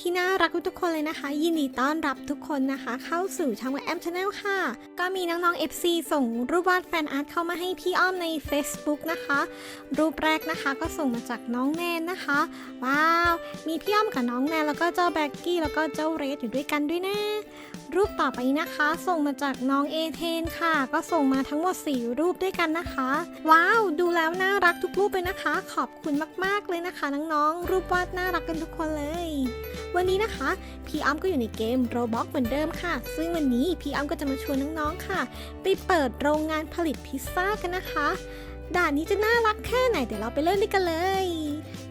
ที่น่ารักทุกคนเลยนะคะ ยินดีต้อนรับทุกคนนะคะ เข้าสู่ช่องแอมชาแนลค่ะ ก็มีน้องๆ FC ส่งรูปวาดแฟนอาร์ตเข้ามาให้พี่อ้อมใน Facebook นะคะ รูปแรกนะคะก็ส่งมาจากน้องแนนนะคะ ว้าว มีพี่อ้อมกับน้องแนนแล้วก็เจ้าแบ็กกี้แล้วก็เจ้าเรสอยู่ด้วยกันด้วยนะรูปต่อไปนี้นะคะ ส่งมาจากน้องเอเทนค่ะ ก็ส่งมาทั้งหมด 4 รูปด้วยกันนะคะ ว้าว ดูแล้วน่ารักทุกรูปเลยนะคะ ขอบคุณมากๆเลยนะคะ น้องๆ รูปวาดน่ารักกันทุกคนเลย วันนี้นะคะ พี่อ้ำก็อยู่ในเกม Roblox เหมือนเดิมค่ะ ซึ่งวันนี้พี่อ้ำก็จะมาชวนน้องๆค่ะ ไปเปิดโรงงานผลิตพิซซ่ากันนะคะ ด่านนี้จะน่ารักแค่ไหนเดี๋ยวเราไปเริ่มกันเลย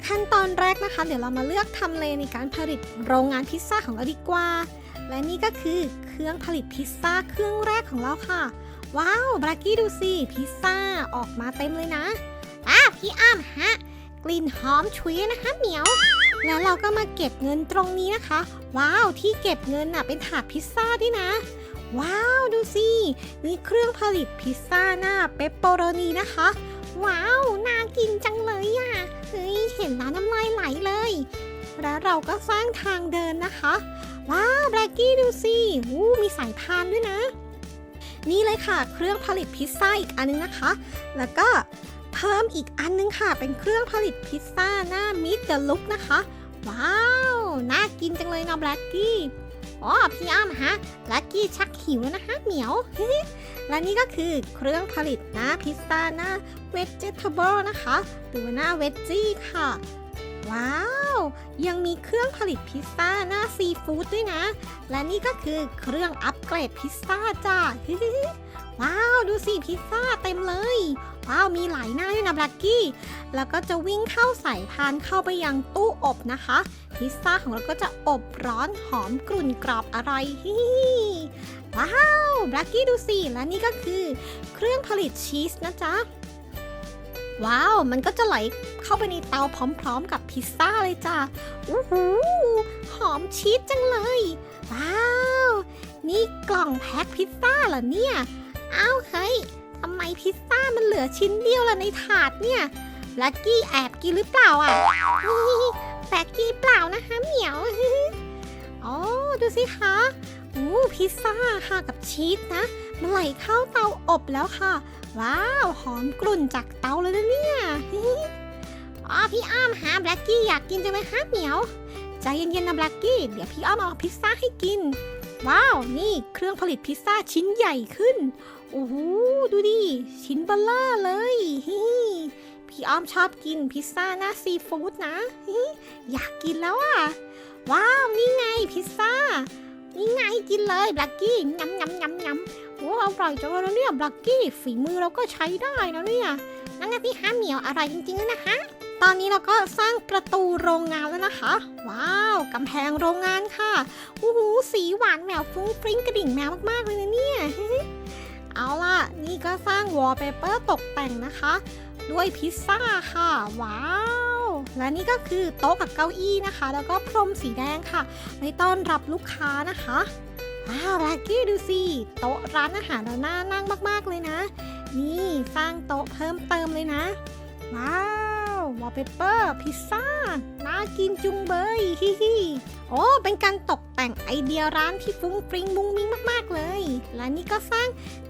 ขั้นตอนแรกนะคะ เดี๋ยวเรามาเลือกทำเลในการผลิตโรงงานพิซซ่าของเราดีกว่า และนี่ก็คือเครื่องผลิตพิซซ่าเครื่องแรกของเราค่ะ ว้าวบรากี้ดูสิพิซซ่าออกมาเต็มเลยนะอะพี่อ้ำฮะกลิ่นหอมฉุยนะคะเหมียว แล้วเราก็มาเก็บเงินตรงนี้นะคะ ว้าวที่เก็บเงินน่ะเป็นถาดพิซซ่าด้วยนะ ว้าวดูสินี่เครื่องผลิตพิซซ่าหน้าเปปเปอโรนีนะคะ ว้าวน่ากินจังเลยอะเฮ้ยเห็นแล้วน้ำลายไหลเลย แล้วเราก็สร้างทางเดินนะคะ ว้าวแบล็กกี้ดูสิวู้มีสายพานด้วยนะ นี่เลยค่ะ เครื่องผลิตพิซซ่าอีกอันนึงนะคะ แล้วก็ เพิ่มอีกอันนึงค่ะ เป็นเครื่องผลิตพิซซ่าหน้ามิดเดลุกนะคะ ว้าว น่ากินจังเลยนะแบล็กกี้อ๋อพี่อ้ำฮะแบล็กกี้ชักหิวแล้วนะคะเหมียว และนี่ก็คือเครื่องผลิตหน้าพิซซ่าหน้าเวจเจทเบิลนะคะหรือว่าหน้าเวจจี้ค่ะ ว้าว ยังมีเครื่องผลิตพิซซ่าหน้าซีฟู้ดด้วยนะ และนี่ก็คือเครื่องอัปเกรดพิซซ่าจ้าว้าว ดูสิพิซซ่าเต็มเลย ว้าวมีหลายหน้าด้วยนะแบลักกี้แล้วก็จะวิ่งเข้าสายพานเข้าไปยังตู้อบนะคะ พิซซ่าของเราก็จะอบร้อนหอมกรุ่นกรอบอร่อยฮิว้าวแบลักกี้ดูสิและนี่ก็คือ เครื่องผลิตชีสนะจ๊ะว้าว มันก็จะไหลเข้าไปในเตาพร้อมๆ กับพิซซ่าเลยจ้ะอู้หูหอมชีสจังเลย ว้าว นี่กล่องแพ็คพิซซ่าเหรอเนี่ย อ้าวเฮ้ย ทำไมพิซซ่ามันเหลือชิ้นเดียวล่ะในถาดเนี่ยลักกี้แอบกินหรือเปล่าอะแบกกี้เปล่านะคะเหมียวอ๋อดูสิคะอู้พิซซ่าค่ะกับชีสนะมันไหลเข้าเตาอบแล้วค่ะ ว้าวหอมกลุ่นจากเตาเลยนะเนี่ยอ๋อพี่อ้อมหาแบล็กกี้อยากกินจังเลยฮะเหมียวใจเย็นๆนะแบล็กกี้เดี๋ยวพี่อ้อมเอาพิซซ่าให้กิน ว้าว นี่เครื่องผลิตพิซซ่าชิ้นใหญ่ขึ้น โอ้โห ดูดิ ชิ้นเบลเลอร์เลยฮิพี่อ้อมชอบกินพิซซ่าหน้าซีฟู้ดนะฮิอยากกินแล้วอะ ว้าว นี่ไงพิซซ่า นี่ไงกินเลยบล็กกี้ยำยำยำยำโอ้อร่อยจังเลยเนี่ยบล็กกี้ ฝีมือเราก็ใช้ได้นะเนี่ยนั่นนะพี่ฮะเหมียวอร่อยจริงๆนะคะ ตอนนี้เราก็สร้างประตูโรงงานแล้วนะคะ ว้าวกำแพงโรงงานค่ะโอ้โหสีหวานแมวฟุ้งฟริ้งกระดิ่งแมวมากๆเลยนะเนี่ยเอาล่ะ นี่ก็สร้างวอลเปเปอร์ตกแต่งนะคะ ด้วยพิซซ่าค่ะ ว้าว และนี่ก็คือโต๊ะกับเก้าอี้นะคะ แล้วก็พรมสีแดงค่ะไว้ต้อนรับลูกค้านะคะว้าวแร็กกี้ดูสิโต๊ะร้านอาหารเราน่านั่งมาก ๆ เลยนะ นี่สร้างโต๊ะเพิ่มเติมเลยนะ ว้าว วอลเปเปอร์พิซซ่าน่ากินจุงเบยฮิฮิโอ้เป็นการตกแต่งไอเดียร้านที่ฟุ้งฟริ้งมุ้งมิ้งมาก ๆ เลย และนี่ก็สร้าง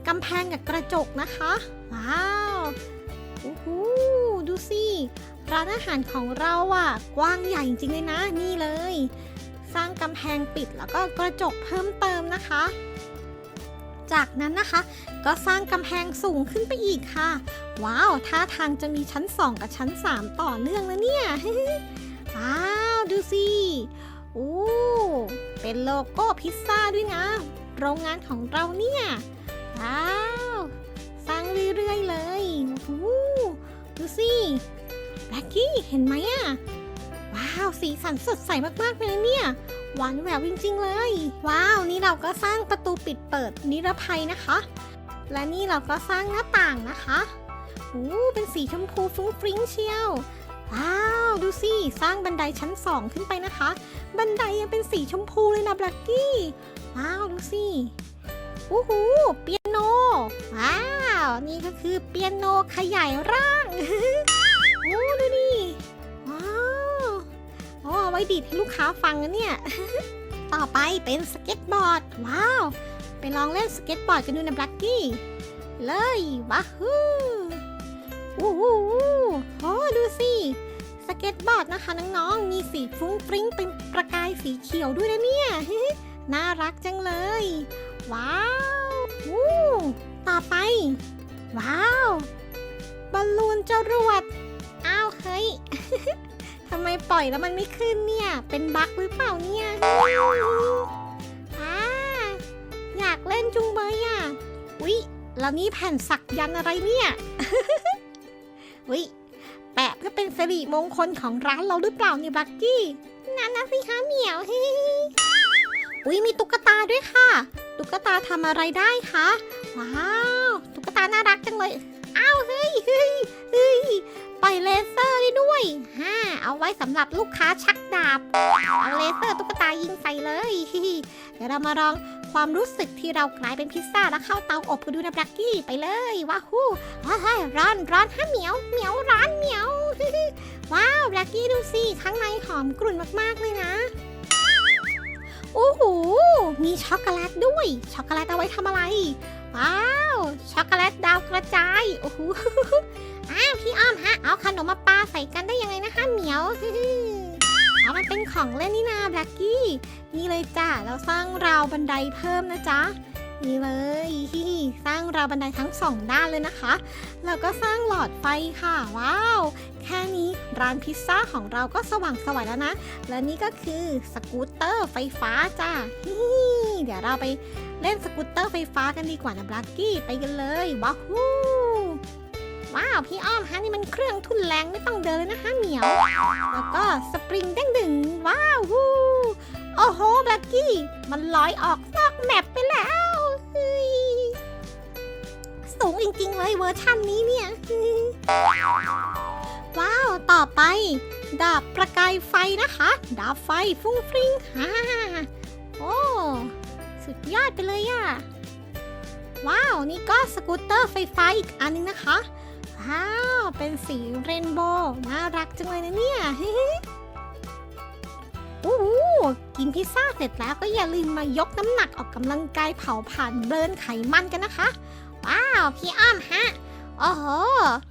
กำแพงกับกระจกนะคะ ว้าวโอ้โหดูสิร้านอาหารของเราอะ กว้างใหญ่จริงๆเลยนะนี่เลย สร้างกำแพงปิดแล้วก็กระจกเพิ่มเติมนะคะ จากนั้นนะคะ ก็สร้างกำแพงสูงขึ้นไปอีกค่ะ ว้าวท่าทางจะมีชั้น 2 กับชั้น 3 ต่อเนื่องนะเนี่ย ว้าว ดูสิโอ้เป็นโลโก้พิซซ่าด้วยนะ โรงงานของเราเนี่ย ว้าว สร้างเรื่อยๆเลยโอ้ดูสิแบล็กกี้เห็นไหมอะว้าว สีสันสดใสมากๆเลยเนี่ย หวานแหววจริงๆเลย ว้าว นี่เราก็สร้างประตูปิดเปิดนิรภัยนะคะ และนี่เราก็สร้างหน้าต่างนะคะโอ้เป็นสีชมพูฟุ้งฟริ้งเชียว ว้าว ดูสิ สร้างบันไดชั้นสองขึ้นไปนะคะ บันไดยังเป็นสีชมพูเลยนะบลักกี้ ว้าว ดูสิโอ้โหเปียโน ว้าว นี่ก็คือเปียโนขยายร่าง โอ้ดูดิ เอาไว้ดีดให้ลูกค้าฟังนะเนี่ย ต่อไปเป็นสเก็ตบอร์ด ว้าว ไปลองเล่นสเก็ตบอร์ดกันดูนะบลักกี้ เลยว้าฮู้อู้หูโอ้ดูสิสเก็ตบอร์ดนะคะน้องๆ มีสีฟุ้งฟริ้งเป็นประกายสีเขียวด้วยนะเนี่ย น่ารักจังเลย ว้าววู้ต่อไป ว้าว บอลลูนจรวด อ้าวเฮ้ย ทำไมปล่อยแล้วมันไม่ขึ้นเนี่ย เป็นบั๊กหรือเปล่าเนี่ยอาอยากเล่นจุงเบยอะอุ๊ยแล้วนี่แผ่นสักยันอะไรเนี่ยอุ๊ยแปะเพื่อเป็นสิริมงคลของร้านเราหรือเปล่าเนี่ยบักกี้นั่นนะสิคะเหมียวอุ๊ยมีตุ๊กตาด้วยค่ะ ตุ๊กตาทำอะไรได้คะ ว้าว ตุ๊กตาน่ารักจังเลย อ้าวเฮ้ยเฮ้ยเฮ้ย ล่อยเลเซอร์ได้ด้วยฮ่าเอาไว้สำหรับลูกค้าชักดาบ เอาเลเซอร์ตุ๊กตายิงใส่เลย เดี๋ยวเรามาลองความรู้สึกที่เรากลายเป็นพิซซ่าแล้วเข้าเตาอบกันดูนะบลักกี้ไปเลยว้าวฮู้ว้าวเฮ้ยร้อนร้อนฮะเหมียวเหมียวร้อนเหมียว ว้าวบลักกี้ดูสิข้างในหอมกรุ่นมากๆเลยนะ โอ้โห มีช็อกโกแลตด้วย ช็อกโกแลตเอาไว้ทำอะไร ว้าว ช็อกโกแลตดาวกระจาย โอ้โห อ้าวพี่อ้อมฮะ เอาขนมมาปาใส่กันได้ยังไงนะคะเหมียวเอามันเป็นของเล่นนี่นาแบล็กกี้ นี่เลยจ้ะ เราสร้างราวบันไดเพิ่มนะจ๊ะ นี่เลยส ราวบันไดทั้งสองด้านเลยนะคะ แล้วก็สร้างหลอดไฟค่ะ ว้าว แค่นี้ร้านพิซซ่าของเราก็สว่างสวยแล้วนะ และนี่ก็คือสกูตเตอร์ไฟฟ้าจ้ะเดี๋ยวเราไปเล่นสกูตเตอร์ไฟฟ้ากันดีกว่านะบลักกี้ไปกันเลยว้าวว้าวพี่อ้อมฮะนี่มันเครื่องทุนแรงไม่ต้องเดินเลยนะคะเหมียว แล้วก็สปริงเด้งดึงว้าวโอ้โหบลักกี้ มันลอยออกนอกแมปไปแล้ว สูงจริงๆเลยเวอร์ชันนี้เนี่ย ว้าว ต่อไป ดาบประกายไฟนะคะ ดาบไฟฟุ้งฟริ้งฮ่าโอ้สุดยอดไปเลยอะว้าว นี่ก็สกูตเตอร์ไฟฟ้าอีกอันนึงนะคะ ว้าว เป็นสีเรนโบว์น่ารักจังเลยนะเนี่ยโอ้โกินพิซซ่าเสร็จแล้วก็อย่าลืมมายกน้ำหนักออกกำลังกายเผาผ่านเบิร์นไขมันกันนะคะ ว้าว พี่อ้อมฮะ โอ้โห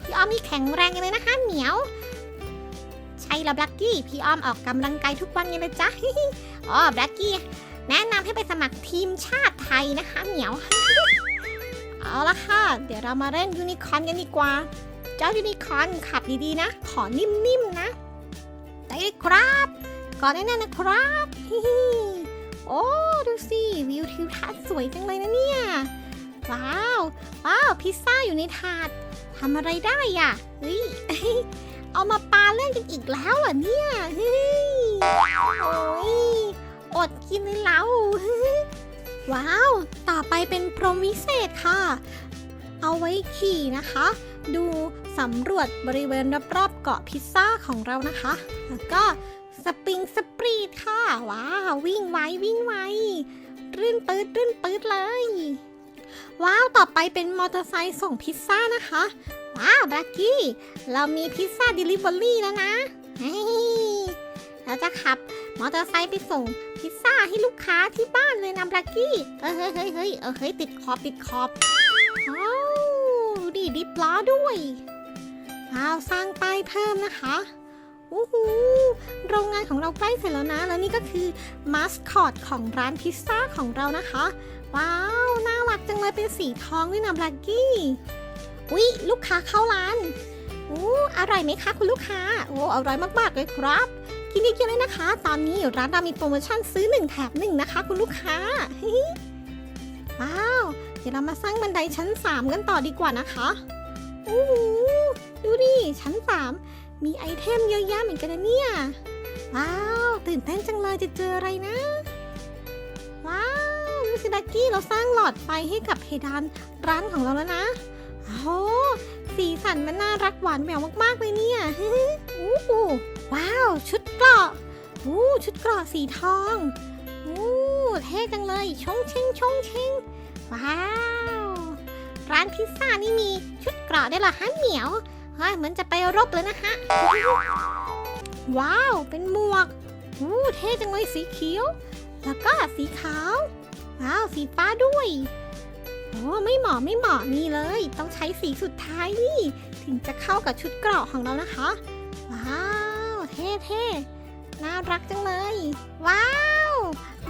พี่อ้อมนี่แข็งแรงเลยนะคะเหมียว ใช่แล้วบลักกี้ พี่อ้อมออกกำลังกายทุกวันไงเลยจ๊ะ อ๋อแบลักกี้ แนะนำให้ไปสมัครทีมชาติไทยนะคะเหมียว เอาละค่ะ เดี๋ยวเรามาเล่นยูนิคอร์นกันดีกว่า เจ้ายูนิคอร์นขับดีๆนะ ขอนิ่มๆนะได้ครับ ก่อนแน่ๆนะครับโอ้ ดูสิ วิวทิวทัศน์สวยจังเลยนะเนี่ย ว้า ว้าวพิซซ่าอยู่ในถาดทำอะไรได้อะเฮ้ยเอามาปาเล่นกันอีกแล้วเหรอเนี่ยเฮ้ยโอ้ยอดกินเลยแล้วว้าว ต่อไปเป็นพรมวิเศษค่ะ เอาไว้ขี่นะคะ ดูสำรวจบริเวณรอบๆเกาะพิซซ่าของเรานะคะ แล้วก็สปริงสปรีดค่ะ ว้าว วิ่งไววิ่งไวรื่นปืดรื่นปืดเลย ว้าวต่อไปเป็นมอเตอร์ไซค์ส่งพิซซ่านะคะ ว้าวบล็กกี้ เรามีพิซซ่าเดลิเวอรี่แล้วนะเฮ้ยเราจะขับมอเตอร์ไซค์ไปส่งพิซซ่าให้ลูกค้าที่บ้านเลยนะบล็กกี้เฮ้ยเฮ้ยเฮ้ยเฮ้ยเออเฮ้ยติดขอบติดขอบอ้าวดูดิดิบล้อด้วยว้าวสร้างป้ายเพิ่มนะคะโอ้โหโรงงานของเราใกล้เสร็จแล้วนะ แล้วนี่ก็คือมาสคอตของร้านพิซซ่าของเรานะคะ ว้าวน่า รักจังเลยเป็นสีทองด้วยนะบล็กกี้อุ๊ยลูกค้าเข้าร้านโอ้อร่อยไหมคะคุณลูกค้าโอ้อร่อยมากๆเลยครับ กินดีๆเลยนะคะ ตอนนี้ร้านเรามีโปรโมชั่นซื้อ 1 แถม1นะคะ คุณลูกค้าว้าวเดี๋ยวเรามาสร้างบันไดชั้น 3 กันต่อดีกว่านะคะโอ้โหดูดิชั้น 3 มีไอเทมเยอะแยะเหมือนกันนะเนี่ย ว้าว ตื่นเต้นจังเลยจะเจออะไรนะาวดูสิบักกี้เราสร้างหลอดไฟให้กับเพดานร้านของเราแล้วนะโอ้โหสีสันมันน่ารักหวานแหววมากๆเลยเนี่ยอู้หูว้าว ชุดเกราะอู้ชุดเกราะสีทองอู้เท่จังเลยชงเชงชงเชงว้าว ร้านพิซซ่านี่มีชุดเกราะได้เหรอฮะเหมียวเฮ้ยเหมือนจะไปรบเลยนะฮะ ว้าว เป็นหมวกอู้เท่จังเลยสีเขียว แล้วก็สีขาว ว้าวสีฟ้าด้วย โอ้ไม่เหมาะไม่เหมาะนี่เลย ต้องใช้สีสุดท้ายนี่ ถึงจะเข้ากับชุดเกราะของเรานะคะ ว้าวเท่เท่น่ารักจังเลย ว้าว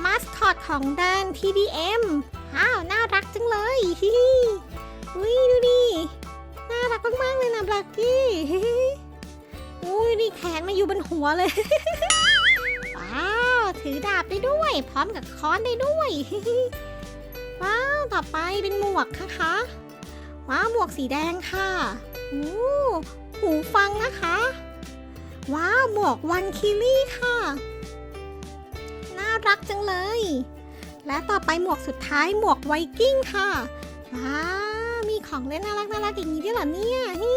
มาสคอตของแดน TDM ว้าวน่ารักจังเลยฮิฮิอุ้ยดูดิน่ารักมากๆเลยนะบลักกี้อุ้ยนี่แขนมาอยู่บนหัวเลย ถือดาบได้ด้วย พร้อมกับค้อนได้ด้วย ว้าว ต่อไปเป็นหมวกนะคะ ว้าว หมวกสีแดงค่ะโอ้หูฟังนะคะ ว้าว หมวกวันคิลี่ค่ะ น่ารักจังเลย และต่อไปหมวกสุดท้ายหมวกไวกิ้งค่ะ ว้าว มีของเล่นน่ารักน่ารักอย่างนี้ด้วยเหรอเนี่ยฮิ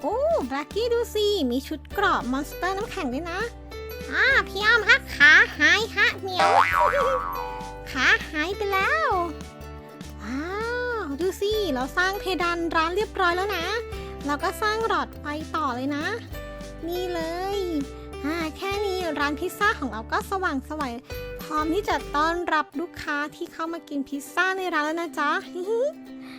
โอ้บลักกี้ดูสิ มีชุดเกราะมอนสเตอร์น้ำแข็งด้วยนะ อ่าพี่อ้อมฮะขาหายฮะเหมียวขาหายไปแล้วว้าวดูสิเราสร้างเพดานร้านเรียบร้อยแล้วนะ เราก็สร้างหลอดไฟต่อเลยนะ นี่เลยอ่าแค่นี้ร้านพิซซ่าของเราก็สว่างสวยพร้อมที่จะต้อนรับลูกค้าที่เข้ามากินพิซซ่าในร้านแล้วนะจ๊ะ